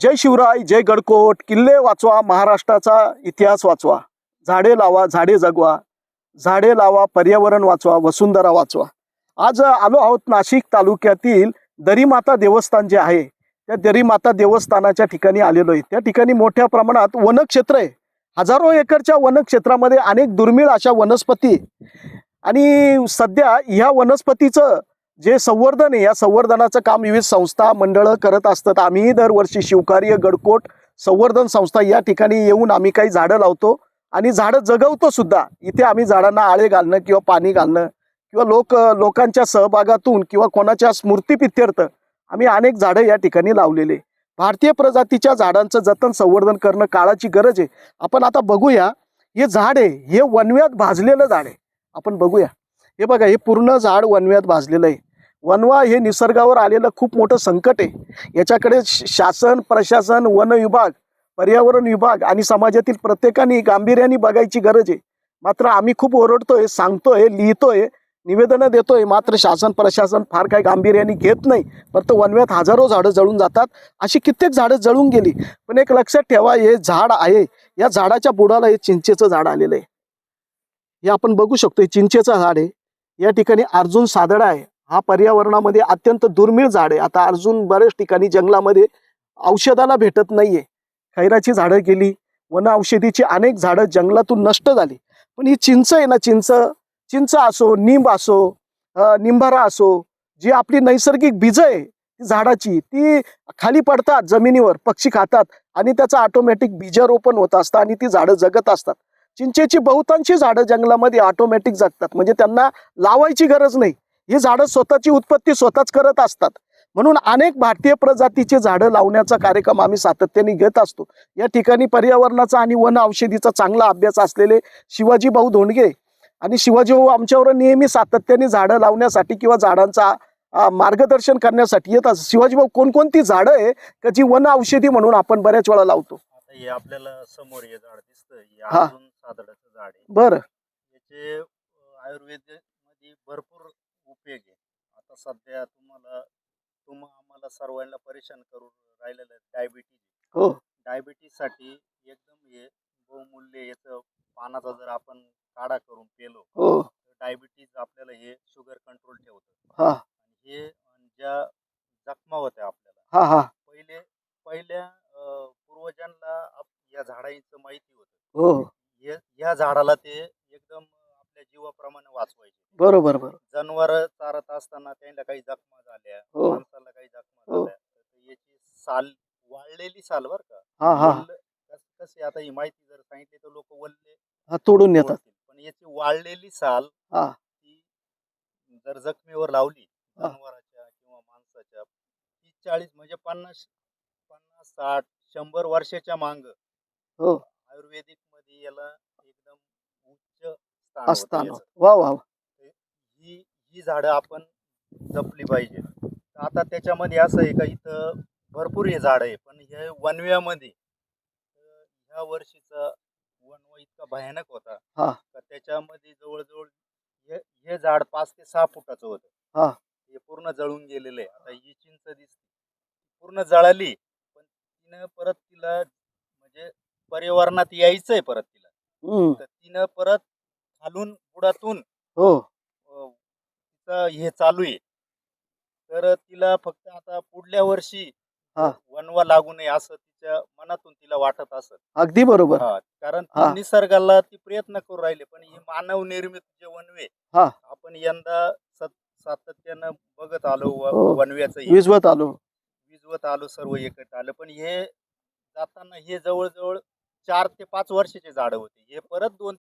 जय शिवराय जय गडकोट. किल्ले वाचवा महाराष्ट्राचा इतिहास वाचवा. झाडे लावा झाडे जगवा. झाडे लावा पर्यावरण वाचवा वसुंधरा वाचवा. आज आलो आहोत नाशिक तालुक्यातील दरीमाता देवस्थान जे आहे त्या दरीमाता देवस्थानाच्या ठिकाणी आलेलो आहे. त्या ठिकाणी मोठ्या प्रमाणात वनक्षेत्र आहे. हजारो एकरच्या वनक्षेत्रामध्ये अनेक दुर्मिळ अशा वनस्पती आणि सध्या ह्या वनस्पतीचं जे संवर्धन आहे या संवर्धनाचं काम विविध संस्था मंडळं करत असतात. आम्हीही दरवर्षी शिवकार्य गडकोट संवर्धन संस्था या ठिकाणी येऊन आम्ही काही झाडं लावतो आणि झाडं जगवतो सुद्धा. इथे आम्ही झाडांना आळे घालणं किंवा पाणी घालणं किंवा लोक लोकांच्या सहभागातून किंवा कोणाच्या स्मृतीपित्यर्थ आम्ही अनेक झाडं या ठिकाणी लावलेले. भारतीय प्रजातीच्या झाडांचं जतन संवर्धन करणं काळाची गरज आहे. आपण आता बघूया हे झाड आहे हे वनव्यात भाजलेलं झाड आहे. आपण बघूया. हे बघा हे पूर्ण झाड वनव्यात भाजलेलं आहे. वनवा हे निसर्गावर आलेलं खूप मोठं संकट आहे. याच्याकडे श- शासन प्रशासन वन विभाग पर्यावरण विभाग आणि समाजातील प्रत्येकाने गांभीर्याने बघायची गरज आहे. मात्र आम्ही खूप ओरडतोय सांगतोय लिहितोय निवेदनं देतोय. मात्र शासन प्रशासन फार काही गांभीर्याने घेत नाही. फक्त वनव्यात हजारो झाडं जळून जातात. अशी कित्येक झाडं जळून गेली. पण एक लक्षात ठेवा हे झाड आहे. या झाडाच्या बुडाला हे चिंचेचं झाड आलेलं आहे. हे आपण बघू शकतो. हे चिंचेचं झाड आहे. या ठिकाणी अर्जुन सादडा आहे. हा पर्यावरणामध्ये अत्यंत दुर्मिळ झाड आहे. आता अजून बऱ्याच ठिकाणी जंगलामध्ये औषधाला भेटत नाहीये. खैराची झाडं गेली वन औषधीची अनेक झाडं जंगलातून नष्ट झाली. पण ही चिंच आहे ना चिंच? चिंच असो निंब असो निंबारा असो जी आपली नैसर्गिक बीज आहे ती झाडाची ती खाली पडतात जमिनीवर पक्षी खातात आणि त्याचं ऑटोमॅटिक बीजारोपण होत असतं आणि ती झाडं जगत असतात. चिंचेची बहुतांशी झाडं जंगलामध्ये ऑटोमॅटिक जगतात. म्हणजे त्यांना लावायची गरज नाही. ही झाडं स्वतःची उत्पत्ती स्वतःच करत असतात. म्हणून अनेक भारतीय प्रजातीची झाडं लावण्याचा कार्यक्रम आम्ही सातत्याने घेत असतो. या ठिकाणी पर्यावरणाचा आणि वन औषधीचा चांगला अभ्यास असलेले शिवाजी भाऊ धोंडगे आणि शिवाजी भाऊ आमच्यावर नेहमी सातत्याने झाडं लावण्यासाठी किंवा झाडांचा मार्गदर्शन करण्यासाठी येतात शिवाजी भाऊ कोणकोणती झाडं आहे का जी वन औषधी म्हणून आपण बऱ्याच वेळा लावतो? हे आपल्याला समोर हे झाड दिसतं. बरं. आयुर्वेद भरपूर सध्या तुम्हाला तुम आम्हाला सर्वांना परेशान करून राहिलेलं डायबिटीज हो. डायबिटीजसाठी एकदम हे बहुमूल्य याचं पानाचा जर आपण काढा करून पेलो हो. तर डायबिटीज आपल्याला हे शुगर कंट्रोल ठेवतं. हा. हे ज्या जखमा होत्या आपल्याला हा हा. पहिले पहिल्या अं, पूर्वजांना आप- या झाडांचं माहिती होतं. हो. हे- ह्या झाडाला ते जीवाप्रमाणे वाचवायचे बरोबर बरोबर जनावर चारत असताना त्यांना काही जखमा झाल्या हो. माणसाला काही जखमा हो. झाल्या तर याची साल वाळलेली साल बर का हा हा वल्ल- कस- कसे आता ही माहिती जर सांगितली तर लोक वल्ले हा तोडून येतात. पण याची वाळलेली साल हा. ती जर जखमेवर लावली हा. जनावराच्या किंवा माणसाच्या तीस चाळीस म्हणजे पन्नास पन्नास साठ शंभर वर्षाच्या मांग हो. आयुर्वेदिकमध्ये याला एकदम उच्च स्थान होतं असताना. वा वा. ही ही झाडं आपण जपली पाहिजे तर आता त्याच्यामध्ये असं आहे का इथं भरपूर हे झाड आहे पण हे वनव्यामध्ये ह्या वर्षीचा वनवा इतका भयानक होता हा. का त्याच्यामध्ये जवळजवळ हे हे झाड पाच ते सहा फुटाचं हा. होतं हे पूर्ण जळून गेलेलं आहे आता ही चिंच दिसते पूर्ण जळाली पण तिनं परत तिला म्हणजे पर्यावरणात यायचंय परत तिला हम्म. तर तिनं परत खालून बुडातून हो तिचं हे चालू आहे तर तिला फक्त आता पुढल्या वर्षी हा. वनवा लागू नये असं तिच्या मनातून तिला वाटत असत अगदी बरोबर कारण ती हा. निसर्गाला ती प्रयत्न करू राहिले पण ही मानव निर्मित जे वनवे हा. आपण यंदा सत- सातत्यानं बघत आलो हो. वनव्याचं हे. विजवत आलो विजवत आलो सर्व एकत्र आलं पण हे जाताना हे जवळजवळ चार ते पाच वर्षाचे झाड होते हे परत दोन